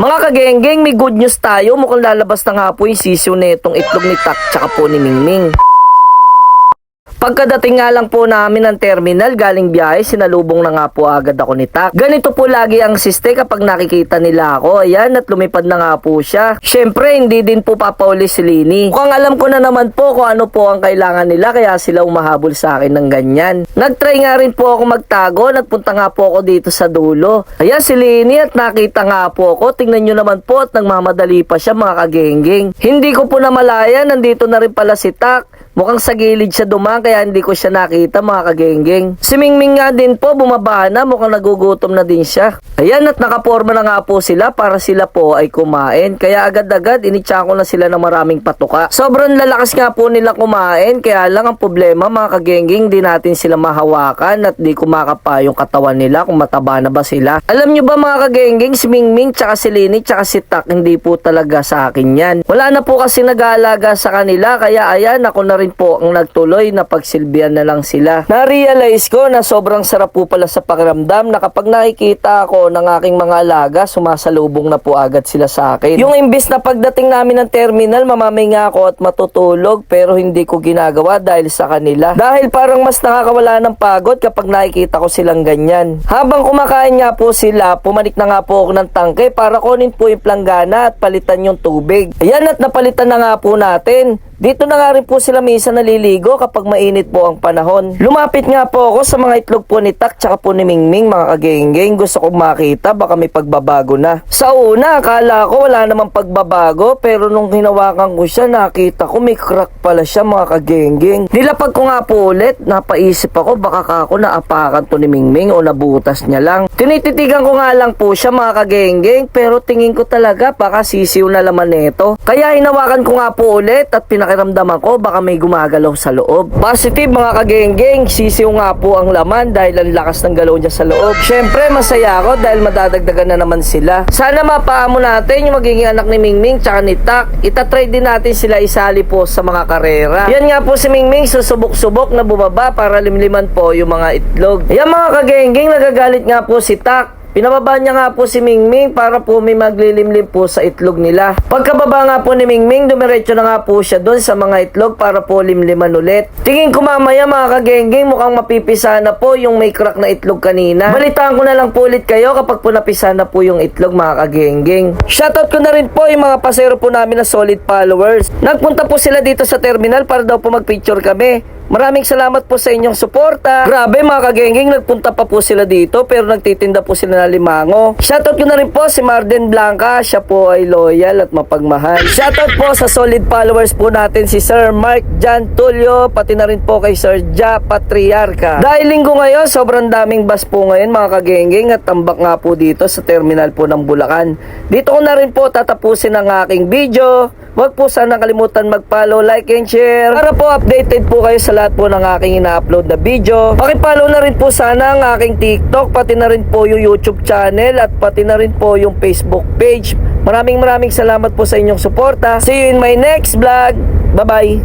Mga kagenggeng, may good news tayo. Mukhang lalabas na nga po yung sisiw na itong itlog ni Tak tsaka po ni Mingming. Pagkadating nga lang po namin ng terminal galing biyahe, sinalubong na nga po agad ako ni Tak. Ganito po lagi ang siste kapag nakikita nila ako. Ayan, at lumipad na nga po siya. Syempre, hindi din po papauli si Lini. Mukhang alam ko na naman po kung ano po ang kailangan nila kaya sila umahabol sa akin ng ganyan. Nagtry nga rin po ako magtago, nagpunta nga po ako dito sa dulo. Ayan si Lini at nakita nga po ako. Tingnan nyo naman po at nagmamadali pa siya mga kagengging. Hindi ko po namalaya, nandito na rin pala si Tak. Mukhang sa gilid siya dumaan kaya hindi ko siya nakita mga kagenggeng. Si Mingming nga din po bumaba na mukhang nagugutom na din siya. Ayan at nakaporma na nga po sila para sila po ay kumain. Kaya agad-agad initsa ko na sila ng maraming patuka. Sobrang lalakas nga po nila kumain kaya lang ang problema mga kagengging di natin sila mahawakan at di kumakapa yung katawan nila kung mataba na ba sila. Alam nyo ba mga kagengging si Mingming tsaka si Lini tsaka si Tak hindi po talaga sa akin yan. Wala na po kasi nag-aalaga sa kanila kaya ayan ako na rin po ang nagtuloy na pagsilbihan na lang sila. Na-realize ko na sobrang sarap po pala sa pakiramdam na kapag nakikita ako ng aking mga alaga, sumasalubong na po agad sila sa akin. Yung imbis na pagdating namin ng terminal, mamaminga ako at matutulog pero hindi ko ginagawa dahil sa kanila. Dahil parang mas nakakawala ng pagod kapag nakikita ko silang ganyan. Habang kumakain nga po sila, pumanik na nga po ako ng tangke para kunin po yung planggana at palitan yung tubig. Ayan at napalitan na nga po natin. Dito na nga rin po sila minsan naliligo kapag mainit po ang panahon. Lumapit nga po ako sa mga itlog po ni Tak tsaka po ni Mingming mga kagenggeng. Gusto kong makita baka may pagbabago na. Sa una akala ko wala namang pagbabago pero nung hinawakan ko siya nakita ko may crack pala siya mga kagenggeng. Nilapag ko nga po ulit napaisip ako baka ka ako naapakan to ni Mingming o nabutas niya lang. Tinititigan ko nga lang po siya mga kagenggeng pero tingin ko talaga baka sisiw na laman nito. Kaya hinawakan ko nga po ulit at pinakiramdaman ko baka may gumagalaw sa loob. Positive mga kagenggeng, sisiw nga po ang laman dahil ang lakas ng galaw niya sa loob. Syempre masaya ako dahil madadagdagan na naman sila. Sana mapaamo natin yung magiging anak ni Mingming tsaka ni Tak. Itatry din natin sila isali po sa mga karera. Yan nga po si Mingming susubok-subok na bumaba para limliman po yung mga itlog. Yan mga kagenggeng, nagagalit nga po si Tak. Pinababa niya nga po si Mingming para po may maglilimlim po sa itlog nila. Pagkababa nga po ni Mingming, dumiretso na nga po siya doon sa mga itlog para po limliman ulit. Tingin ko mamaya mga kagengging mukhang mapipisa na po yung may crack na itlog kanina. Balitaan ko na lang po ulit kayo kapag po napisa na po yung itlog mga kagengging. Shoutout ko na rin po yung mga pasero po namin na solid followers. Nagpunta po sila dito sa terminal para daw po magpicture kami. Maraming salamat po sa inyong suporta. Grabe mga kagengging, nagpunta pa po sila dito pero nagtitinda po sila ng limango. Shoutout ko na rin po si Marden Blanca. Siya po ay loyal at mapagmahal. Shoutout po sa solid followers po natin si Sir Mark Jan Tulio, pati na rin po kay Sir Ja Patriarca. Dahil linggo ngayon, sobrang daming bus po ngayon mga kagengging at tambak nga po dito sa terminal po ng Bulacan. Dito ko na rin po tatapusin ang aking video. Huwag po sana kalimutan mag-follow, like, and share para po updated po kayo sa lahat po ng aking ina-upload na video. Pakipollow na rin po sana ang aking TikTok, pati na rin po yung YouTube channel at pati na rin po yung Facebook page. Maraming maraming salamat po sa inyong suporta. See you in my next vlog. Bye-bye!